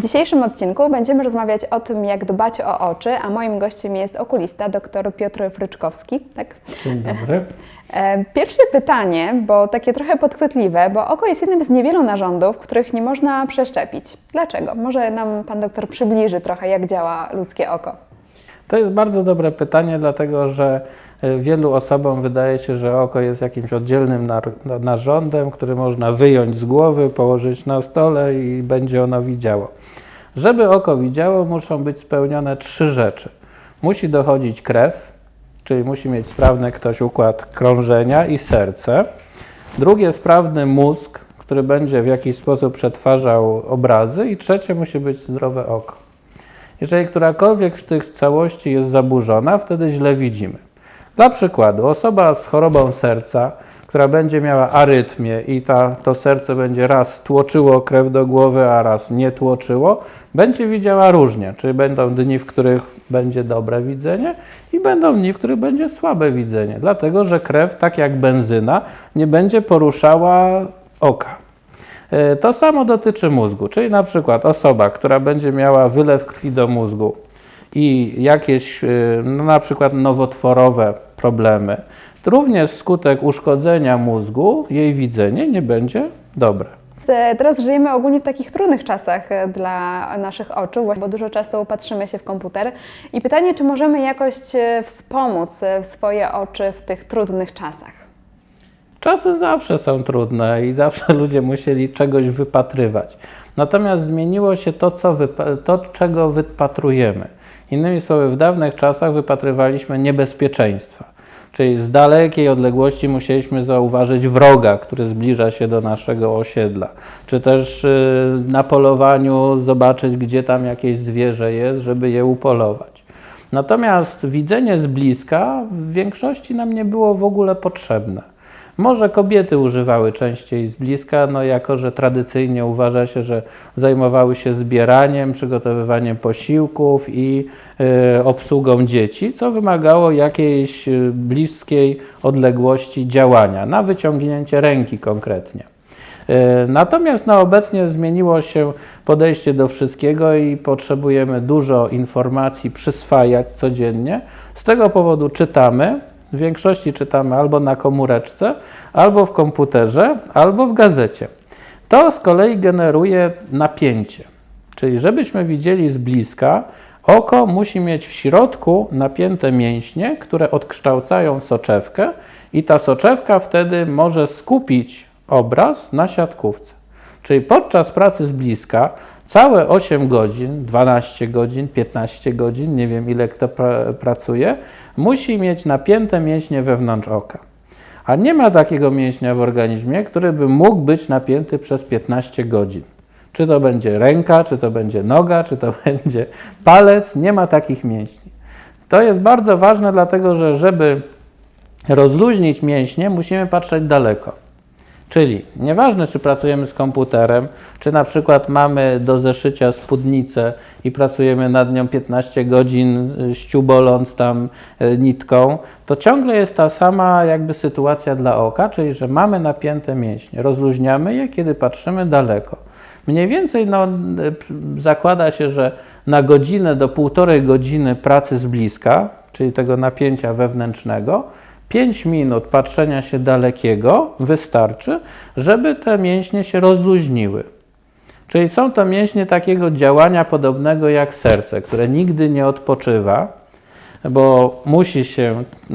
W dzisiejszym odcinku będziemy rozmawiać o tym, jak dbać o oczy, a moim gościem jest okulista dr Piotr Fryczkowski. Tak? Dzień dobry. E, Pierwsze pytanie, bo takie trochę podchwytliwe, bo oko jest jednym z niewielu narządów, których nie można przeszczepić. Dlaczego? Może nam pan doktor przybliży trochę, jak działa ludzkie oko. To jest bardzo dobre pytanie, dlatego że e, wielu osobom wydaje się, że oko jest jakimś oddzielnym nar- na- narządem, który można wyjąć z głowy, położyć na stole i będzie ono widziało. Żeby oko widziało, muszą być spełnione trzy rzeczy. Musi dochodzić krew, czyli musi mieć sprawny ktoś układ krążenia i serce. Drugie, sprawny mózg, który będzie w jakiś sposób przetwarzał obrazy. I trzecie, musi być zdrowe oko. Jeżeli którakolwiek z tych całości jest zaburzona, wtedy źle widzimy. Dla przykładu, osoba z chorobą serca, która będzie miała arytmię i ta, to serce będzie raz tłoczyło krew do głowy, a raz nie tłoczyło, będzie widziała różnie. Czyli będą dni, w których będzie dobre widzenie i będą dni, w których będzie słabe widzenie. Dlatego, że krew, tak jak benzyna, nie będzie poruszała oka. E, To samo dotyczy mózgu, czyli na przykład osoba, która będzie miała wylew krwi do mózgu i jakieś e, no, na przykład nowotworowe problemy, również skutek uszkodzenia mózgu jej widzenie nie będzie dobre. E, Teraz żyjemy ogólnie w takich trudnych czasach dla naszych oczu, bo dużo czasu patrzymy się w komputer. I pytanie, czy możemy jakoś wspomóc swoje oczy w tych trudnych czasach? Czasy zawsze są trudne i zawsze ludzie musieli czegoś wypatrywać. Natomiast zmieniło się to, co to, czego wypatrujemy. Innymi słowy, w dawnych czasach wypatrywaliśmy niebezpieczeństwa. Czyli z dalekiej odległości musieliśmy zauważyć wroga, który zbliża się do naszego osiedla. Czy też y, na polowaniu zobaczyć, gdzie tam jakieś zwierzę jest, żeby je upolować. Natomiast widzenie z bliska w większości nam nie było w ogóle potrzebne. Może kobiety używały częściej z bliska, no jako że tradycyjnie uważa się, że zajmowały się zbieraniem, przygotowywaniem posiłków i y, obsługą dzieci, co wymagało jakiejś y, bliskiej odległości działania, na wyciągnięcie ręki konkretnie. E, Natomiast no, obecnie zmieniło się podejście do wszystkiego i potrzebujemy dużo informacji przyswajać codziennie. Z tego powodu czytamy. W większości czytamy albo na komóreczce, albo w komputerze, albo w gazecie. To z kolei generuje napięcie. Czyli żebyśmy widzieli z bliska, oko musi mieć w środku napięte mięśnie, które odkształcają soczewkę i ta soczewka wtedy może skupić obraz na siatkówce. Czyli podczas pracy z bliska całe 8 godzin, 12 godzin, 15 godzin, nie wiem ile kto pra pracuje, musi mieć napięte mięśnie wewnątrz oka. A nie ma takiego mięśnia w organizmie, który by mógł być napięty przez 15 godzin. Czy to będzie ręka, czy to będzie noga, czy to będzie palec, nie ma takich mięśni. To jest bardzo ważne, dlatego że żeby rozluźnić mięśnie, musimy patrzeć daleko. Czyli nieważne, czy pracujemy z komputerem, czy na przykład mamy do zeszycia spódnicę i pracujemy nad nią 15 godzin, y, ściuboląc tam y, nitką, to ciągle jest ta sama jakby sytuacja dla oka, czyli że mamy napięte mięśnie, rozluźniamy je, kiedy patrzymy daleko. Mniej więcej no, y, zakłada się, że na godzinę do półtorej godziny pracy z bliska, czyli tego napięcia wewnętrznego, 5 minut patrzenia się dalekiego wystarczy, żeby te mięśnie się rozluźniły. Czyli są to mięśnie takiego działania podobnego jak serce, które nigdy nie odpoczywa, bo musi się y,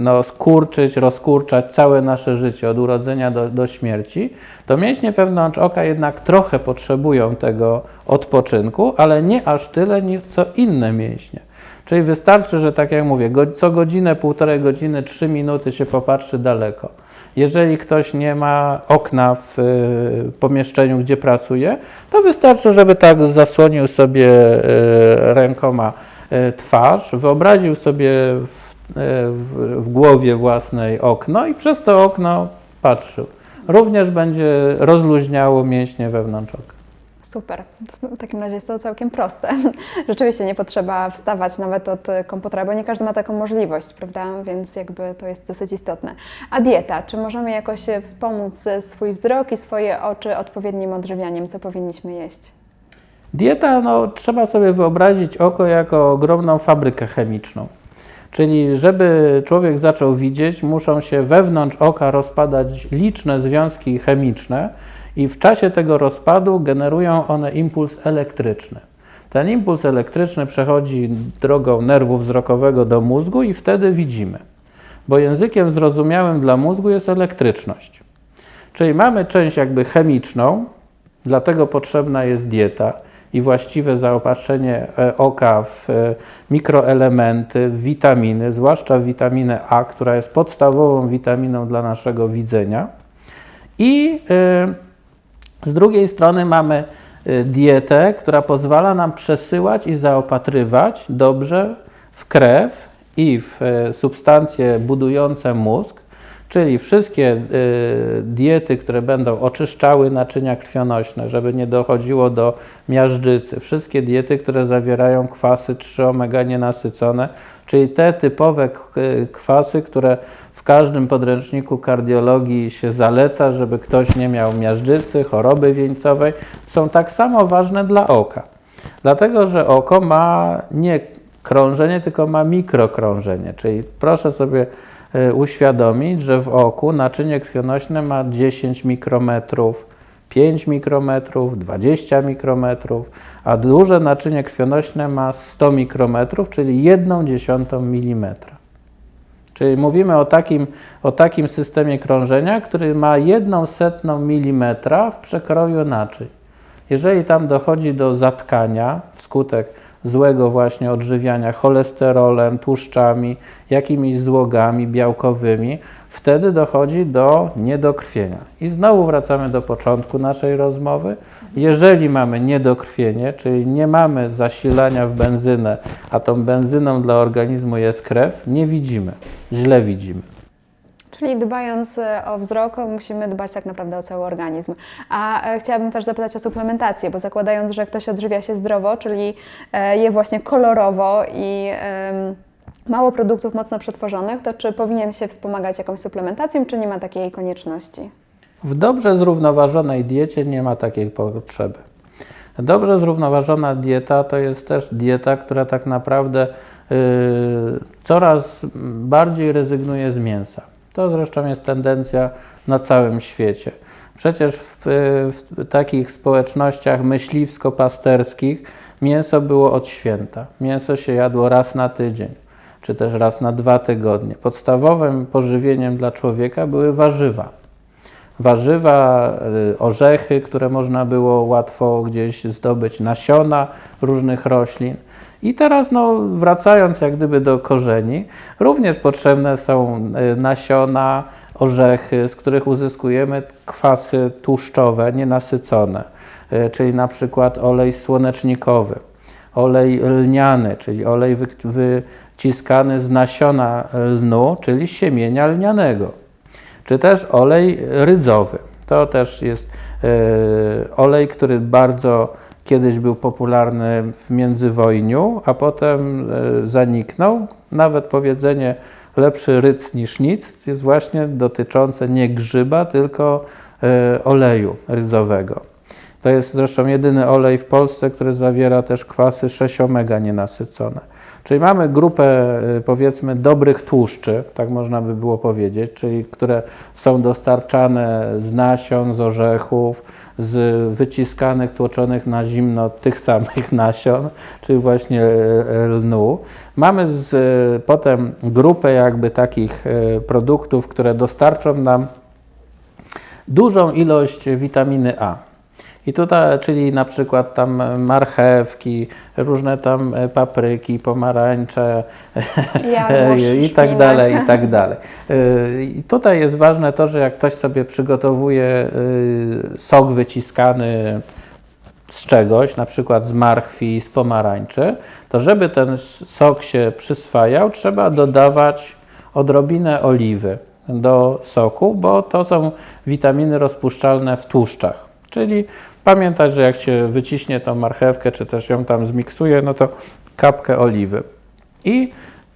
no, skurczyć, rozkurczać całe nasze życie od urodzenia do, do śmierci, to mięśnie wewnątrz oka jednak trochę potrzebują tego odpoczynku, ale nie aż tyle, niż co inne mięśnie. Czyli wystarczy, że tak jak mówię, co godzinę, półtorej godziny, trzy minuty się popatrzy daleko. Jeżeli ktoś nie ma okna w y, pomieszczeniu, gdzie pracuje, to wystarczy, żeby tak zasłonił sobie y, rękoma y, twarz, wyobraził sobie w, w, w głowie własnej okno i przez to okno patrzył. Również będzie rozluźniało mięśnie wewnątrz oka. Super. W takim razie jest to całkiem proste. Rzeczywiście nie potrzeba wstawać nawet od komputera, bo nie każdy ma taką możliwość, prawda? Więc jakby to jest dosyć istotne. A dieta? Czy możemy jakoś e, wspomóc e, swój wzrok i swoje oczy odpowiednim odżywianiem? Co powinniśmy jeść? Dieta, no, trzeba sobie wyobrazić oko jako ogromną fabrykę chemiczną. Czyli żeby człowiek zaczął widzieć, muszą się wewnątrz oka rozpadać liczne związki chemiczne i w czasie tego rozpadu generują one impuls elektryczny. Ten impuls elektryczny przechodzi drogą nerwu wzrokowego do mózgu i wtedy widzimy. Bo językiem zrozumiałym dla mózgu jest elektryczność. Czyli mamy część jakby chemiczną, dlatego potrzebna jest dieta i właściwe zaopatrzenie e, oka w e, mikroelementy, w witaminy, zwłaszcza w witaminę A, która jest podstawową witaminą dla naszego widzenia. I e, z drugiej strony mamy e, dietę, która pozwala nam przesyłać i zaopatrywać dobrze w krew i w e, substancje budujące mózg, czyli wszystkie e, diety, które będą oczyszczały naczynia krwionośne, żeby nie dochodziło do miażdżycy, wszystkie diety, które zawierają kwasy 3-omega nienasycone, czyli te typowe k- kwasy, które w każdym podręczniku kardiologii się zaleca, żeby ktoś nie miał miażdżycy, choroby wieńcowej, są tak samo ważne dla oka. Dlatego, że oko ma nie krążenie, tylko ma mikrokrążenie. Czyli proszę sobie uświadomić, że w oku naczynie krwionośne ma 10 mikrometrów, 5 mikrometrów, 20 mikrometrów, a duże naczynie krwionośne ma 100 mikrometrów, czyli 1 dziesiątą milimetra. Czyli mówimy o takim, o takim systemie krążenia, który ma 1 setną milimetra w przekroju naczyń. Jeżeli tam dochodzi do zatkania wskutek złego właśnie odżywiania cholesterolem, tłuszczami, jakimiś złogami białkowymi, wtedy dochodzi do niedokrwienia. I znowu wracamy do początku naszej rozmowy. Jeżeli mamy niedokrwienie, czyli nie mamy zasilania w benzynę, a tą benzyną dla organizmu jest krew, nie widzimy, źle widzimy. Czyli dbając e, o wzrok, musimy dbać tak naprawdę o cały organizm. A e, chciałabym też zapytać o suplementację, bo zakładając, że ktoś odżywia się zdrowo, czyli e, je właśnie kolorowo i mało produktów mocno przetworzonych, to czy powinien się wspomagać jakąś suplementacją, czy nie ma takiej konieczności? W dobrze zrównoważonej diecie nie ma takiej potrzeby. Dobrze zrównoważona dieta to jest też dieta, która tak naprawdę yy, coraz bardziej rezygnuje z mięsa. To zresztą jest tendencja na całym świecie. Przecież w, w takich społecznościach myśliwsko-pasterskich mięso było od święta. Mięso się jadło raz na tydzień, czy też raz na dwa tygodnie. Podstawowym pożywieniem dla człowieka były warzywa warzywa, y, orzechy, które można było łatwo gdzieś zdobyć, nasiona różnych roślin. I teraz, no, wracając jak gdyby do korzeni, również potrzebne są y, nasiona, orzechy, z których uzyskujemy kwasy tłuszczowe, nienasycone, y, czyli na przykład olej słonecznikowy, olej lniany, czyli olej wy- wyciskany z nasiona lnu, czyli siemienia lnianego czy też olej rydzowy. To też jest e, olej, który bardzo kiedyś był popularny w międzywojniu, a potem e, zaniknął. Nawet powiedzenie lepszy rydz niż nic jest właśnie dotyczące nie grzyba, tylko e, oleju rydzowego. To jest zresztą jedyny olej w Polsce, który zawiera też kwasy 6-omega nienasycone. Czyli mamy grupę y, powiedzmy dobrych tłuszczy, tak można by było powiedzieć, czyli które są dostarczane z nasion, z orzechów, z wyciskanych, tłoczonych na zimno tych samych nasion, czyli właśnie y, lnu. Mamy z, y, potem grupę jakby takich produktów, które dostarczą nam dużą ilość witaminy A. I tutaj, czyli na przykład tam marchewki, różne tam e, papryki, pomarańcze Jarmuż, i tak szpinak. dalej, i tak dalej. Y, I tutaj jest ważne to, że jak ktoś sobie przygotowuje sok wyciskany z czegoś, na przykład z marchwi, z pomarańczy, to żeby ten sok się przyswajał, trzeba dodawać odrobinę oliwy do soku, bo to są witaminy rozpuszczalne w tłuszczach. Czyli pamiętać, że jak się wyciśnie tą marchewkę, czy też ją tam zmiksuje, no to kapkę oliwy. I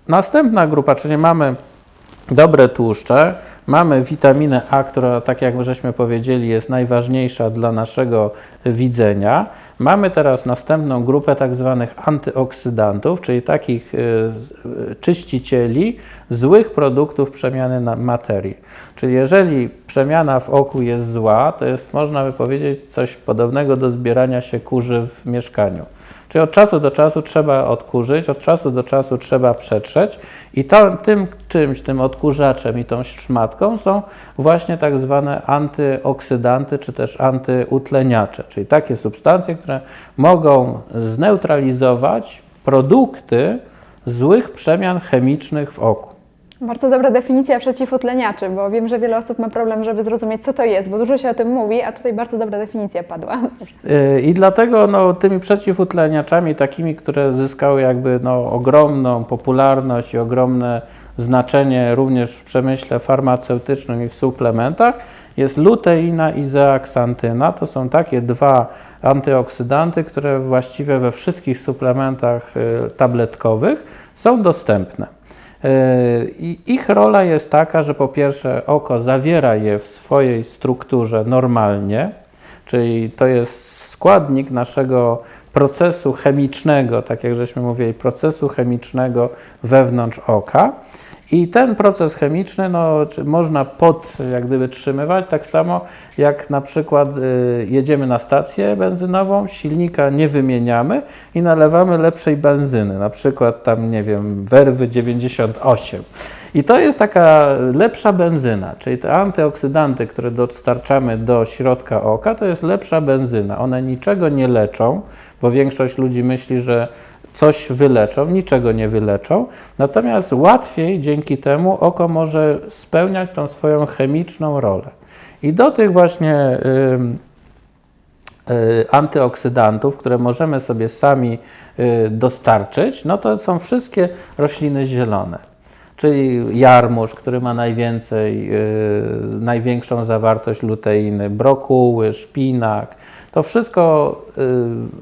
następna grupa, czyli mamy dobre tłuszcze, Mamy witaminę A, która, tak jak żeśmy powiedzieli, jest najważniejsza dla naszego widzenia. Mamy teraz następną grupę tak zwanych antyoksydantów, czyli takich y, czyścicieli złych produktów przemiany materii. Czyli jeżeli przemiana w oku jest zła, to jest, można by powiedzieć, coś podobnego do zbierania się kurzy w mieszkaniu. Czyli od czasu do czasu trzeba odkurzyć, od czasu do czasu trzeba przetrzeć i to, tym czymś, tym odkurzaczem i tą szmatką są właśnie tak zwane antyoksydanty czy też antyutleniacze, czyli takie substancje, które mogą zneutralizować produkty złych przemian chemicznych w oku. Bardzo dobra definicja przeciwutleniaczy, bo wiem, że wiele osób ma problem, żeby zrozumieć, co to jest, bo dużo się o tym mówi, a tutaj bardzo dobra definicja padła. Yy, I dlatego no, tymi przeciwutleniaczami, takimi, które zyskały jakby no, ogromną popularność i ogromne znaczenie również w przemyśle farmaceutycznym i w suplementach, jest luteina i zeaksantyna. To są takie dwa antyoksydanty, które właściwie we wszystkich suplementach y, tabletkowych są dostępne. Yy, ich rola jest taka, że po pierwsze oko zawiera je w swojej strukturze normalnie, czyli to jest składnik naszego procesu chemicznego, tak jak żeśmy mówili, procesu chemicznego wewnątrz oka. I ten proces chemiczny no, można pod, jak gdyby, trzymywać, tak samo jak na przykład y, jedziemy na stację benzynową, silnika nie wymieniamy i nalewamy lepszej benzyny, na przykład tam, nie wiem, werwy 98. I to jest taka lepsza benzyna, czyli te antyoksydanty, które dostarczamy do środka oka, to jest lepsza benzyna. One niczego nie leczą, bo większość ludzi myśli, że coś wyleczą, niczego nie wyleczą. Natomiast łatwiej dzięki temu oko może spełniać tą swoją chemiczną rolę. I do tych właśnie ym, y, antyoksydantów, które możemy sobie sami y, dostarczyć, no to są wszystkie rośliny zielone. Czyli jarmuż, który ma najwięcej, y, największą zawartość luteiny, brokuły, szpinak. To wszystko y,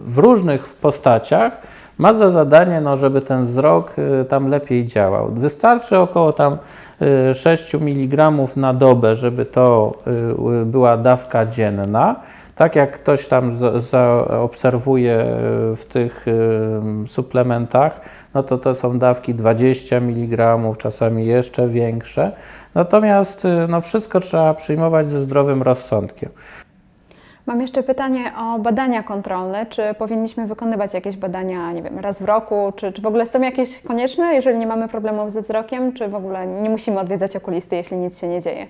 w różnych postaciach ma za zadanie, no, żeby ten wzrok y, tam lepiej działał. Wystarczy około tam y, 6 mg na dobę, żeby to y, y, była dawka dzienna. Tak jak ktoś tam y, w tych y, suplementach, no to to są dawki 20 mg, czasami jeszcze większe. Natomiast y, no wszystko trzeba przyjmować ze zdrowym rozsądkiem. Mam jeszcze pytanie o badania kontrolne. Czy powinniśmy wykonywać jakieś badania, nie wiem, raz w roku, czy, czy w ogóle są jakieś konieczne, jeżeli nie mamy problemów ze wzrokiem, czy w ogóle nie musimy odwiedzać okulisty, jeśli nic się nie dzieje?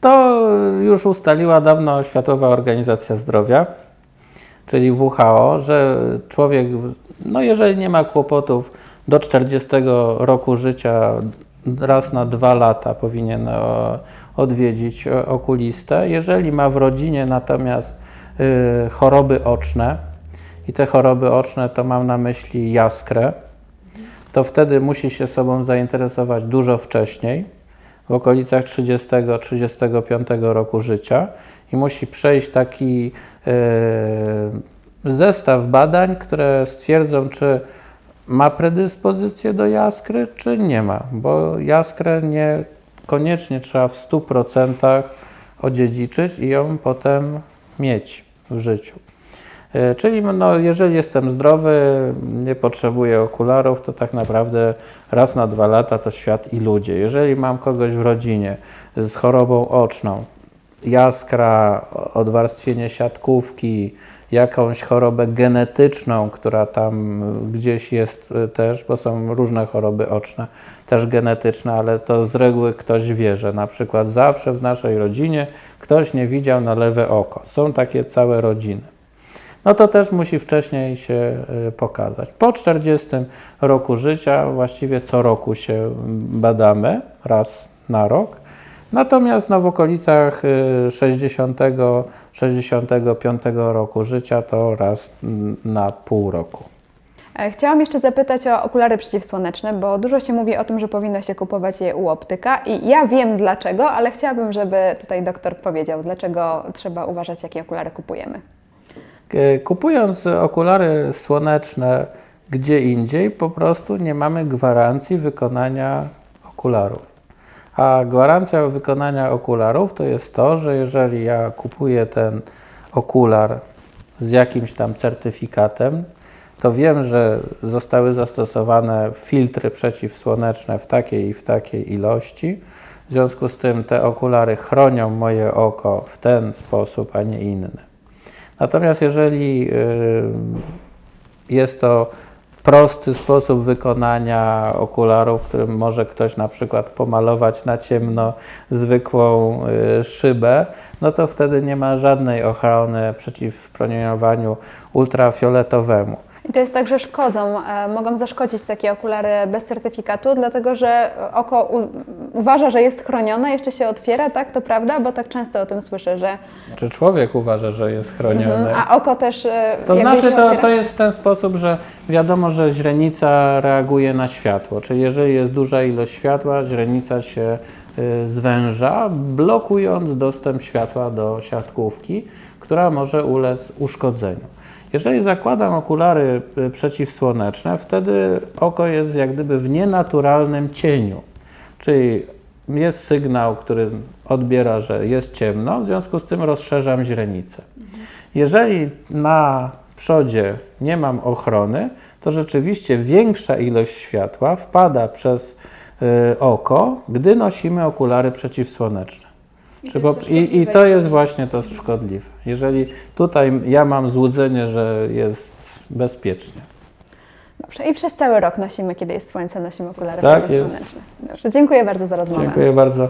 To już ustaliła dawno Światowa Organizacja Zdrowia, czyli WHO, że człowiek, no jeżeli nie ma kłopotów, do 40 roku życia raz na dwa lata powinien e, odwiedzić e, okulistę. Jeżeli ma w rodzinie natomiast y, choroby oczne, i te choroby oczne to mam na myśli jaskrę, to wtedy musi się sobą zainteresować dużo wcześniej, w okolicach 30-35 roku życia i musi przejść taki e, zestaw badań, które stwierdzą, czy ma predyspozycję do jaskry, czy nie ma, bo jaskrę nie koniecznie trzeba w 100% odziedziczyć i ją potem mieć w życiu. E, Czyli no, jeżeli jestem zdrowy, nie potrzebuję okularów, to tak naprawdę raz na dwa lata to świat i ludzie. Jeżeli mam kogoś w rodzinie z chorobą oczną, jaskra, odwarstwienie siatkówki, jakąś chorobę genetyczną, która tam gdzieś jest y, też, bo są różne choroby oczne, też genetyczne, ale to z reguły ktoś wie, że na przykład zawsze w naszej rodzinie ktoś nie widział na lewe oko. Są takie całe rodziny no to też musi wcześniej się y, pokazać. Po 40 roku życia właściwie co roku się badamy, raz na rok. Natomiast no, w okolicach y, 60-65 roku życia to raz na pół roku. E, Chciałam jeszcze zapytać o okulary przeciwsłoneczne, bo dużo się mówi o tym, że powinno się kupować je u optyka i ja wiem dlaczego, ale chciałabym, żeby tutaj doktor powiedział, dlaczego trzeba uważać, jakie okulary kupujemy. Kupując okulary słoneczne gdzie indziej, po prostu nie mamy gwarancji wykonania okularów. A gwarancja wykonania okularów to jest to, że jeżeli ja kupuję ten okular z jakimś tam certyfikatem, to wiem, że zostały zastosowane filtry przeciwsłoneczne w takiej i w takiej ilości. W związku z tym te okulary chronią moje oko w ten sposób, a nie inny. Natomiast jeżeli y, jest to prosty sposób wykonania okularów, którym może ktoś na przykład pomalować na ciemno zwykłą y, szybę, no to wtedy nie ma żadnej ochrony przeciw promieniowaniu ultrafioletowemu. I to jest tak, że szkodzą, e, mogą zaszkodzić takie okulary bez certyfikatu, dlatego że oko uważa, że jest chronione, jeszcze się otwiera, tak? To prawda? Bo tak często o tym słyszę, że. Czy człowiek uważa, że jest chroniony? Mhm, a oko też. e, To znaczy, to, to jest w ten sposób, że wiadomo, że źrenica reaguje na światło, czyli jeżeli jest duża ilość światła, źrenica się y, zwęża, blokując dostęp światła do siatkówki, która może ulec uszkodzeniu. Jeżeli zakładam okulary y, przeciwsłoneczne, wtedy oko jest jak gdyby w nienaturalnym cieniu, czyli jest sygnał, który odbiera, że jest ciemno, w związku z tym rozszerzam źrenicę. Jeżeli na przodzie nie mam ochrony, to rzeczywiście większa ilość światła wpada przez y, oko, gdy nosimy okulary przeciwsłoneczne. Czy po, i, I to jest właśnie to szkodliwe. Jeżeli tutaj ja mam złudzenie, że jest bezpiecznie. Dobrze. I przez cały rok nosimy, kiedy jest słońce, nosimy okulary Tak przeciwsłoneczne. Dobrze. Dziękuję bardzo za rozmowę. Dziękuję bardzo.